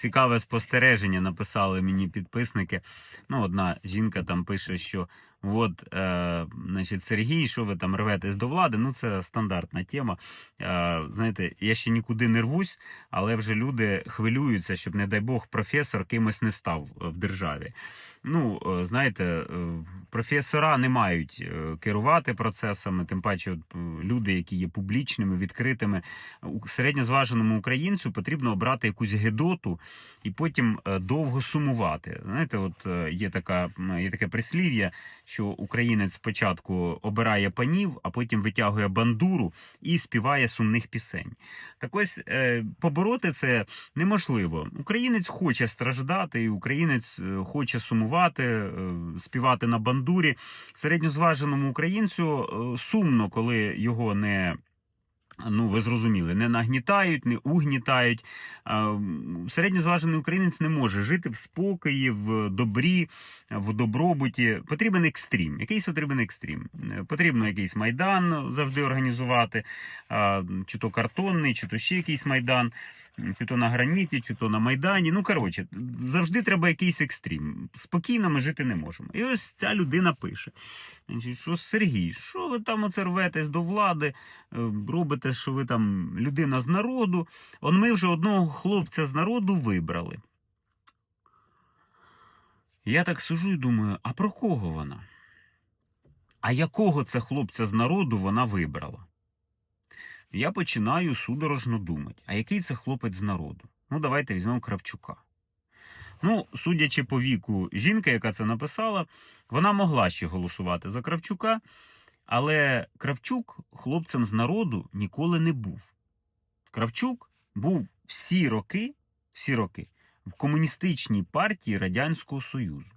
цікаве спостереження написали мені підписники. Ну, одна жінка там пише, що от, е, значить, Сергій, що ви там рветесь до влади? Ну, це стандартна тема. Е, знаєте, я ще нікуди не рвусь, але вже люди хвилюються, щоб, не дай Бог, професор кимось не став е, в державі. Ну, е, знаєте, е, професора не мають керувати процесами, тим паче, от, люди, які є публічними, відкритими. У середньозваженому українцю потрібно обрати якусь гедоту і потім довго сумувати. Знаєте, от є така є таке прислів'я, що українець спочатку обирає панів, а потім витягує бандуру і співає сумних пісень. Так ось е, побороти це неможливо. Українець хоче страждати, українець е, хоче сумувати, е, співати на бандурі. Середньозваженому українцю сумно, коли його не. Ну, ви зрозуміли, не нагнітають, не угнітають. М, Середньозважений українець не може жити в спокої, в добрі, в добробуті. Потрібен екстрім. Якийсь потрібен екстрім. Е, Потрібно якийсь майдан завжди організувати, чи то картонний, чи то ще якийсь майдан, чи то на граніті, чи то на майдані. Ну коротше, завжди треба якийсь екстрім. Спокійно ми жити не можемо. І ось ця людина пише: що Сергій, що ви там оце рветесь до влади? е, робите, що ви там людина з народу. Он ми вже одного хлопця з народу вибрали. Я так сижу і думаю, а про кого вона? А якого це хлопця з народу вона вибрала? Я починаю судорожно думати, а який це хлопець з народу? Ну, давайте візьмемо Кравчука. Ну, судячи по віку жінки, яка це написала, вона могла ще голосувати за Кравчука, але Кравчук хлопцем з народу ніколи не був. Кравчук був всі роки, всі роки в комуністичній партії Радянського Союзу.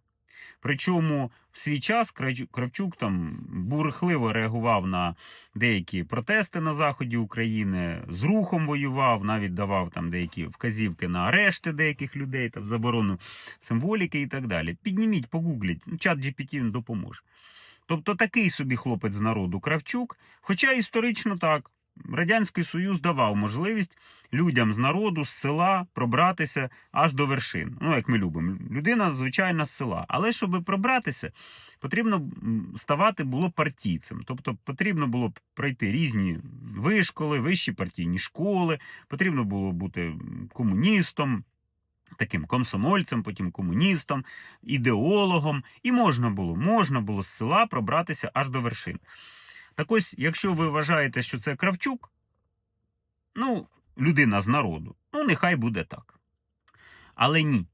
Причому в свій час Кравчук там бурхливо реагував на деякі протести на заході України, з рухом воював, навіть давав там деякі вказівки на арешти деяких людей, там заборону символіки і так далі. Підніміть, погугліть, ну, чат GPT він допоможе. Тобто такий собі хлопець з народу Кравчук, хоча історично так. Радянський Союз давав можливість людям з народу, з села пробратися аж до вершин. Ну, як ми любимо. Людина, звичайно, з села. Але щоб пробратися, потрібно ставати було партійцем. Тобто потрібно було пройти різні вишколи, вищі партійні школи, потрібно було бути комуністом. Таким комсомольцем, потім комуністом, ідеологом, і можна було, можна було з села пробратися аж до вершин. Так ось, якщо ви вважаєте, що це Кравчук, ну, людина з народу, ну, нехай буде так. Але ні,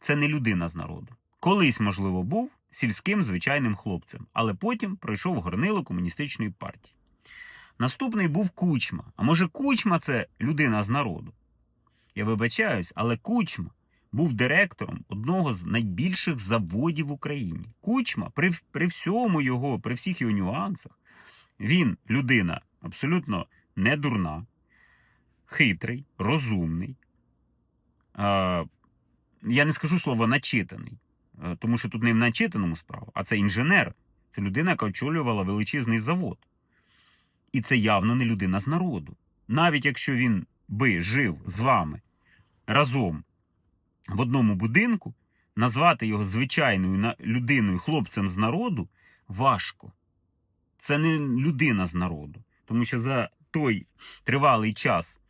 це не людина з народу. Колись, можливо, був сільським звичайним хлопцем, але потім пройшов горнило комуністичної партії. Наступний був Кучма. А може, Кучма це людина з народу? Я вибачаюсь, але Кучма був директором одного з найбільших заводів в Україні. Кучма, при, при всьому його, при всіх його нюансах, він людина абсолютно не дурна, хитрий, розумний. Я не скажу слово начитаний, е, тому що тут не в начитаному справа, а це інженер. Це людина, яка очолювала величезний завод. І це явно не людина з народу. Навіть якщо він би жив з вами разом в одному будинку, назвати його звичайною людиною, хлопцем з народу, важко. Це не людина з народу. Тому що за той тривалий час,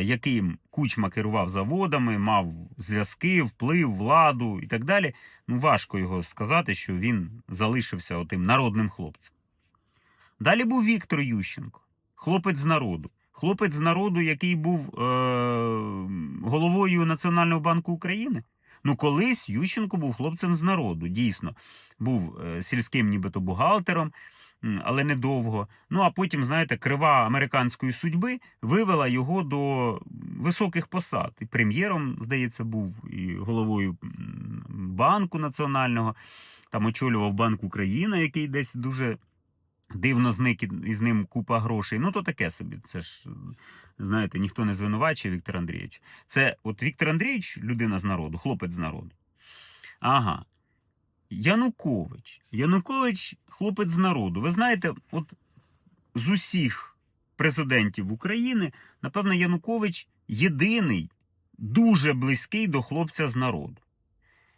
яким Кучма керував заводами, мав зв'язки, вплив, владу і так далі, ну важко його сказати, що він залишився отим народним хлопцем. Далі був Віктор Ющенко, хлопець з народу. Хлопець з народу, який був е- головою Національного банку України. Ну, колись Ющенко був хлопцем з народу, дійсно. Був е, сільським нібито бухгалтером, але недовго. Ну, а потім, знаєте, крива американської судьби вивела його до високих посад. І прем'єром, здається, був, і головою банку національного. Там очолював Банк України, який десь дуже дивно зник і- і з ним купа грошей. Ну, то таке собі. Це ж, знаєте, ніхто не звинувачує Віктор Андрійович. Це от Віктор Андрійович, людина з народу, хлопець з народу. Ага. Янукович. Янукович хлопець з народу. Ви знаєте, от з усіх президентів України, напевно, Янукович єдиний дуже близький до хлопця з народу.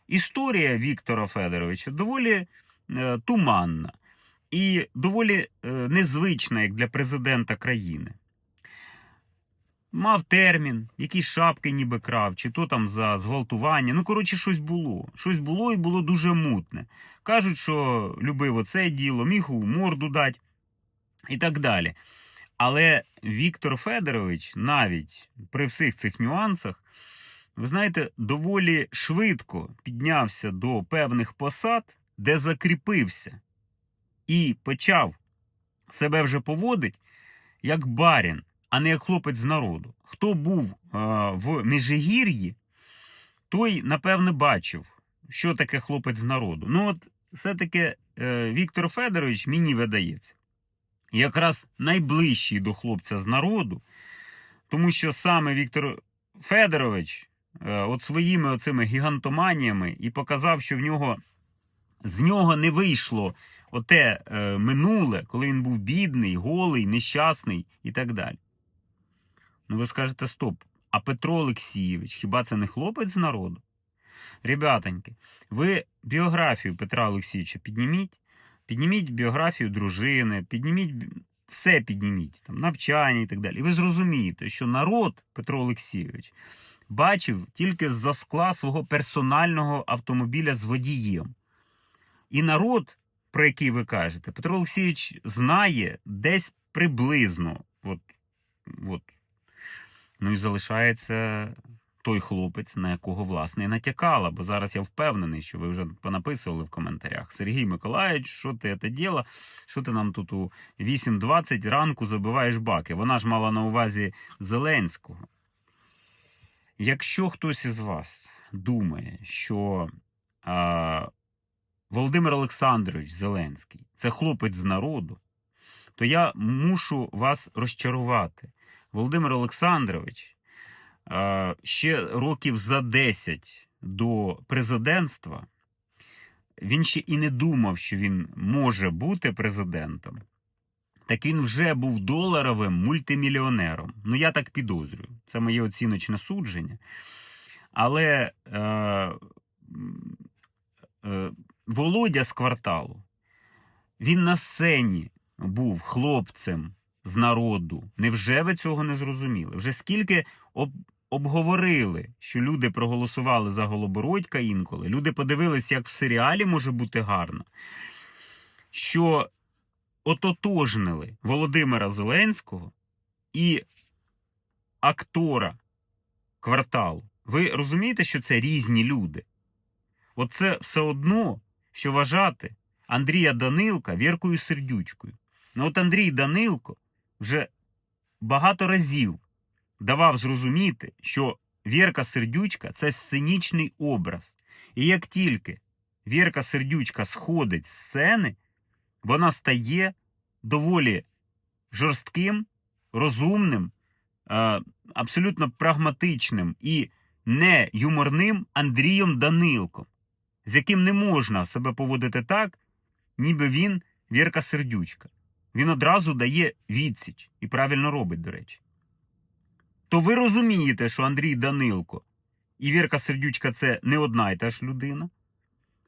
Історія Віктора Федоровича доволі е, туманна і доволі е, незвична як для президента країни. Мав термін, якісь шапки ніби крав, чи то там за зґвалтування. Ну, коротше, щось було. Щось було і було дуже мутне. Кажуть, що любив оце діло, міг у морду дати і так далі. Але Віктор Федорович, навіть при всіх цих нюансах, ви знаєте, доволі швидко піднявся до певних посад, де закріпився, і почав себе вже поводить як барін, а не як хлопець з народу. Хто був е, в Межигір'ї, той, напевне, бачив, що таке хлопець з народу. Ну, от все-таки е, Віктор Федорович мені видається якраз найближчий до хлопця з народу, тому що саме Віктор Федорович е, от своїми оцими гігантоманіями і показав, що в нього з нього не вийшло оте минуле, коли він був бідний, голий, нещасний і так далі. Ну, ви скажете, стоп, а Петро Олексійович, хіба це не хлопець з народу? Ребятоньки, ви біографію Петра Олексійовича підніміть, підніміть біографію дружини, підніміть все підніміть, там, навчання і так далі. І ви зрозумієте, що народ Петро Олексійович бачив тільки з-за скла свого персонального автомобіля з водієм. І народ, про який ви кажете, Петро Олексійович знає десь приблизно. От, от. Ну і залишається той хлопець, на якого власне і натякала. Бо зараз я впевнений, що ви вже понаписували в коментарях. Сергій Миколаївич, що ти це діло? Що ти нам тут у 8.20 ранку забиваєш баки? Вона ж мала на увазі Зеленського. Якщо хтось із вас думає, що а, Володимир Олександрович Зеленський це хлопець з народу, то я мушу вас розчарувати. Володимир Олександрович ще років за 10 до президентства він ще і не думав, що він може бути президентом. Так він вже був доларовим мультимільйонером. Ну, я так підозрюю. Це моє оціночне судження. Але е, е, Володя з кварталу, він на сцені був хлопцем з народу. Невже ви цього не зрозуміли? Вже скільки об, обговорили, що люди проголосували за Голобородька інколи. Люди подивилися, як в серіалі може бути гарно. Що ототожнили Володимира Зеленського і актора кварталу. Ви розумієте, що це різні люди? Оце все одно, що вважати Андрія Данилка Віркою Сердючкою. Ну от Андрій Данилко вже багато разів давав зрозуміти, що Вірка Сердючка це сценічний образ. І як тільки Вірка Сердючка сходить з сцени, вона стає доволі жорстким, розумним, е, абсолютно прагматичним і не юморним Андрієм Данилком, з яким не можна себе поводити так, ніби він Вірка Сердючка. Він одразу дає відсіч і правильно робить, до речі. То ви розумієте, що Андрій Данилко і Вірка Сердючка це не одна і та ж людина.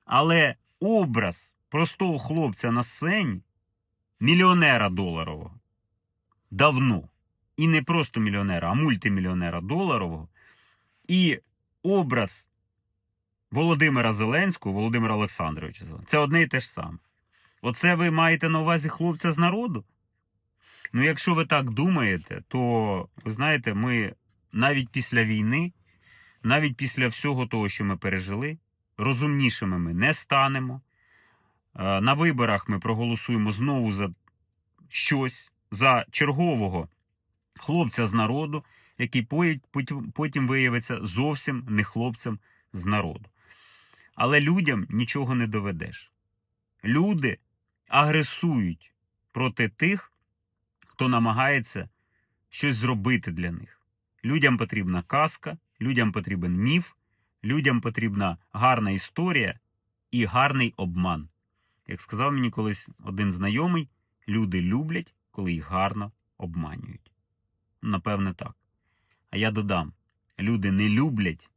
Але образ простого хлопця на сцені, мільйонера доларового, давно. І не просто мільйонера, а мультимільйонера доларового. І образ Володимира Зеленського, Володимира Олександровича це одне і те ж саме. Оце ви маєте на увазі хлопця з народу? Ну, якщо ви так думаєте, то ви знаєте, ми навіть після війни, навіть після всього того, що ми пережили, розумнішими ми не станемо. Е, На виборах ми проголосуємо знову за щось, за чергового хлопця з народу, який потім- виявиться зовсім не хлопцем з народу. Але людям нічого не доведеш. Люди агресують проти тих, хто намагається щось зробити для них. Людям потрібна казка, людям потрібен міф, людям потрібна гарна історія і гарний обман. Як сказав мені колись один знайомий, люди люблять, коли їх гарно обманюють. Напевне, так. А я додам: Люди не люблять,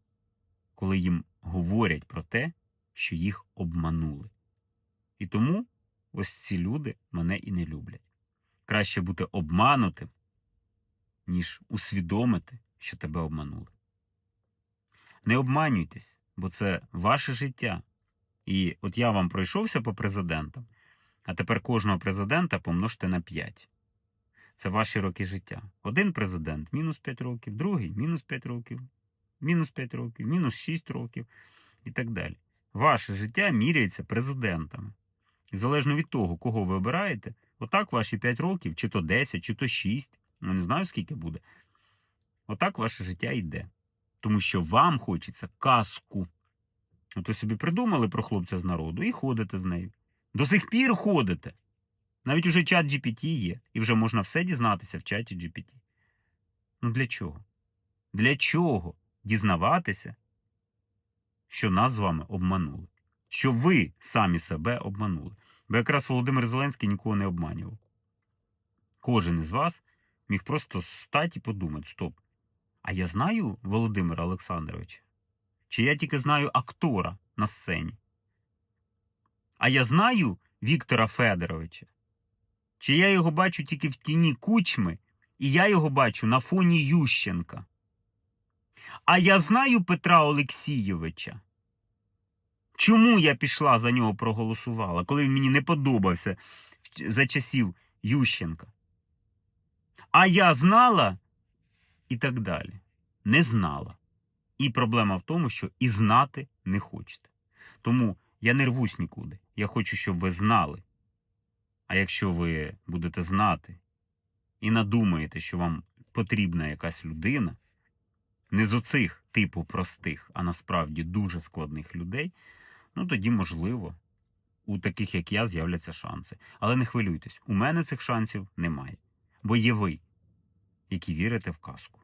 коли їм говорять про те, що їх обманули. І тому ось ці люди мене і не люблять. Краще бути обманутим, ніж усвідомити, що тебе обманули. Не обманюйтесь, бо це ваше життя. І от я вам пройшовся по президентам, а тепер кожного президента помножте на 5. Це ваші роки життя. Один президент мінус 5 років, другий мінус 5 років, мінус 5 років, мінус 6 років і так далі. Ваше життя міряється президентами. І залежно від того, кого ви обираєте, отак ваші 5 років, чи то 10, чи то 6, ну не знаю скільки буде. Отак ваше життя йде. Тому що вам хочеться казку. От ви собі придумали про хлопця з народу і ходите з нею. До сих пір ходите. Навіть уже чат GPT є, і вже можна все дізнатися в чаті GPT. Ну для чого? Для чого дізнаватися, що нас з вами обманули? Що ви самі себе обманули? Бо якраз Володимир Зеленський нікого не обманював. Кожен із вас міг просто стати і подумати: стоп. А я знаю Володимира Олександровича? Чи я тільки знаю актора на сцені? А я знаю Віктора Федоровича? Чи я його бачу тільки в тіні кучми, і я його бачу на фоні Ющенка? А я знаю Петра Олексійовича. Чому я пішла за нього проголосувала, коли він мені не подобався за часів Ющенка? А я знала і так далі. Не знала. І проблема в тому, що і знати не хочете. Тому я не рвусь нікуди. Я хочу, щоб ви знали. А якщо ви будете знати і надумаєте, що вам потрібна якась людина, не з оцих типу простих, а насправді дуже складних людей, ну тоді, можливо, у таких, як я, з'являться шанси. Але не хвилюйтесь, у мене цих шансів немає. Бо є ви, які вірите в казку.